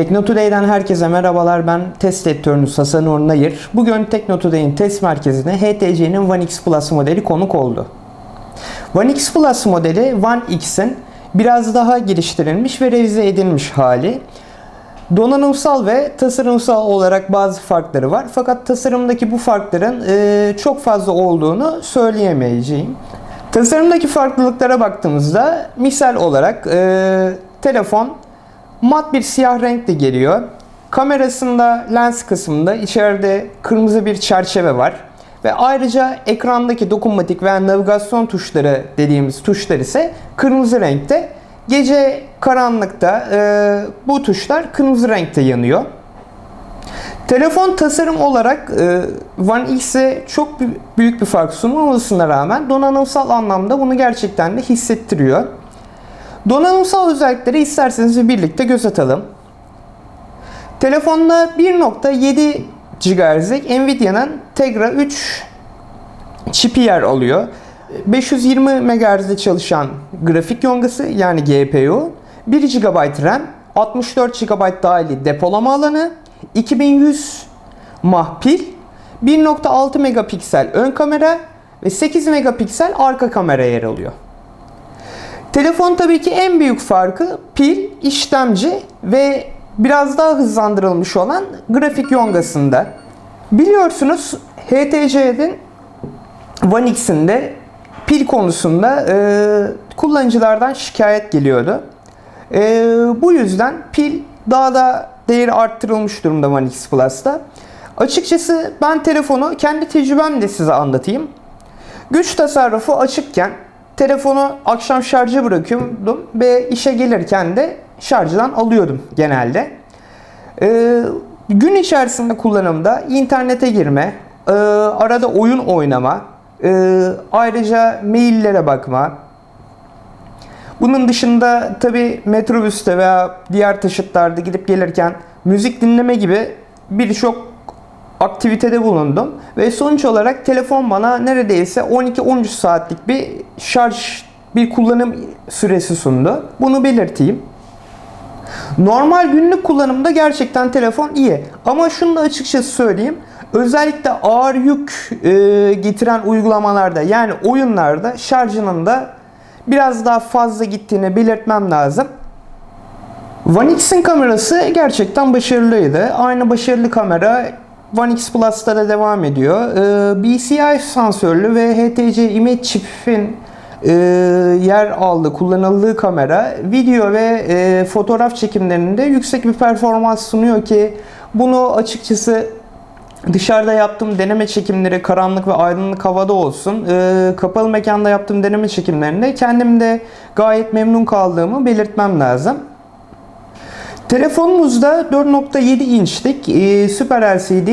Teknotuday'den herkese merhabalar. Ben test editörünüz Hasan Uğur Nayır. Bugün Teknotuday'in test merkezine HTC'nin One X Plus modeli konuk oldu. One X Plus modeli One X'in biraz daha geliştirilmiş ve revize edilmiş hali. Donanımsal ve tasarımsal olarak bazı farkları var. Fakat tasarımdaki bu farkların e, çok fazla olduğunu söyleyemeyeceğim. Tasarımdaki farklılıklara baktığımızda misal olarak e, telefon mat bir siyah renkle geliyor. Kamerasında lens kısmında içeride kırmızı bir çerçeve var. Ve ayrıca ekrandaki dokunmatik veya navigasyon tuşları dediğimiz tuşlar ise kırmızı renkte. Gece karanlıkta e, bu tuşlar kırmızı renkte yanıyor. Telefon tasarım olarak e, One X'e çok bü- büyük bir fark sunmamasına rağmen donanımsal anlamda bunu gerçekten de hissettiriyor. Donanımsal özellikleri isterseniz birlikte göz atalım. Telefonda 1.7 GHz'lik Nvidia'nın Tegra 3 çipi yer alıyor. 520 MHz'de çalışan grafik yongası yani GPU, 1 GB RAM, 64 GB dahili depolama alanı, 2100 mAh pil, 1.6 megapiksel ön kamera ve 8 megapiksel arka kamera yer alıyor. Telefon tabii ki en büyük farkı pil, işlemci ve biraz daha hızlandırılmış olan grafik yongasında. Biliyorsunuz HTC'nin One X'in de pil konusunda e, kullanıcılardan şikayet geliyordu. E, bu yüzden pil daha da değeri arttırılmış durumda One X Plus'ta. Açıkçası ben telefonu kendi tecrübemle size anlatayım. Güç tasarrufu açıkken telefonu akşam şarja bırakıyordum ve işe gelirken de şarjdan alıyordum genelde. Ee, gün içerisinde kullanımda internete girme, e, arada oyun oynama, e, ayrıca maillere bakma. Bunun dışında tabi metrobüste veya diğer taşıtlarda gidip gelirken müzik dinleme gibi birçok aktivitede bulundum ve sonuç olarak telefon bana neredeyse 12-13 saatlik bir şarj bir kullanım süresi sundu. Bunu belirteyim. Normal günlük kullanımda gerçekten telefon iyi. Ama şunu da açıkçası söyleyeyim. Özellikle ağır yük e, getiren uygulamalarda yani oyunlarda şarjının da biraz daha fazla gittiğini belirtmem lazım. One X'in kamerası gerçekten başarılıydı. Aynı başarılı kamera One X Plus'ta da devam ediyor. Ee, BCI sensörlü ve HTC Image Chip'in e, yer aldığı, kullanıldığı kamera video ve e, fotoğraf çekimlerinde yüksek bir performans sunuyor ki bunu açıkçası Dışarıda yaptığım deneme çekimleri karanlık ve aydınlık havada olsun. e, kapalı mekanda yaptığım deneme çekimlerinde kendim de gayet memnun kaldığımı belirtmem lazım. Telefonumuzda 4.7 inçlik e, Super LCD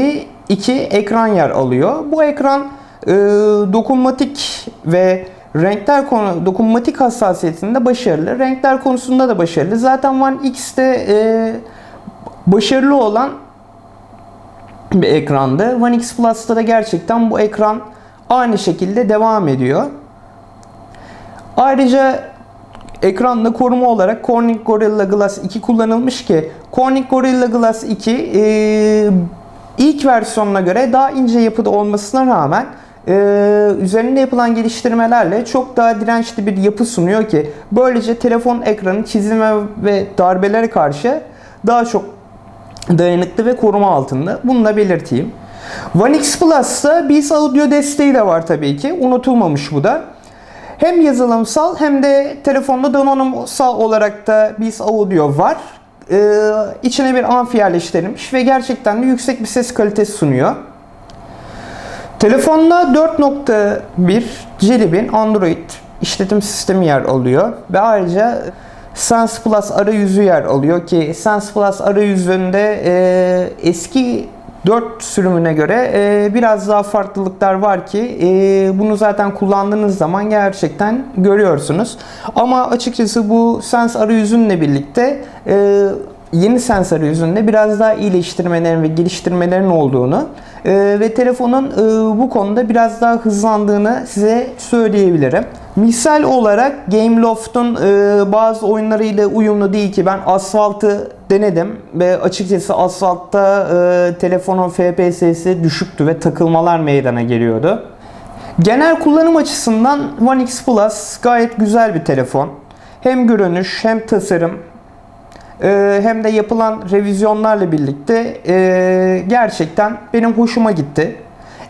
2 ekran yer alıyor. Bu ekran e, dokunmatik ve renkler konu dokunmatik hassasiyetinde başarılı. Renkler konusunda da başarılı. Zaten One X'te e, başarılı olan bir ekrandı. One X Plus'ta da gerçekten bu ekran aynı şekilde devam ediyor. Ayrıca ekranda koruma olarak Corning Gorilla Glass 2 kullanılmış ki Corning Gorilla Glass 2 e, ilk versiyonuna göre daha ince yapıda olmasına rağmen e, üzerinde yapılan geliştirmelerle çok daha dirençli bir yapı sunuyor ki böylece telefon ekranı çizime ve darbelere karşı daha çok dayanıklı ve koruma altında. Bunu da belirteyim. One X Plus'ta Beats Audio desteği de var tabii ki. Unutulmamış bu da. Hem yazılımsal hem de telefonda donanımsal olarak da Beats Audio var. Ee, içine bir amfi yerleştirilmiş ve gerçekten de yüksek bir ses kalitesi sunuyor. Telefonda 4.1 Jelly Android işletim sistemi yer alıyor ve ayrıca Sense Plus arayüzü yer alıyor ki Sense Plus arayüzünde e, eski 4 sürümüne göre e, biraz daha farklılıklar var ki e, bunu zaten kullandığınız zaman gerçekten görüyorsunuz. Ama açıkçası bu Sense arayüzünle birlikte e, yeni Sense arayüzünde biraz daha iyileştirmelerin ve geliştirmelerin olduğunu e, ve telefonun e, bu konuda biraz daha hızlandığını size söyleyebilirim. Misal olarak Gameloft'un e, bazı oyunlarıyla uyumlu değil ki ben Asfalt'ı denedim ve açıkçası asfaltta e, telefonun FPS'si düşüktü ve takılmalar meydana geliyordu. Genel kullanım açısından One X Plus gayet güzel bir telefon. Hem görünüş hem tasarım e, hem de yapılan revizyonlarla birlikte e, gerçekten benim hoşuma gitti.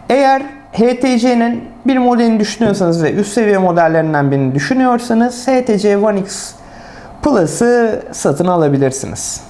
Eğer HTC'nin bir modelini düşünüyorsanız ve üst seviye modellerinden birini düşünüyorsanız HTC One X Plus'ı satın alabilirsiniz.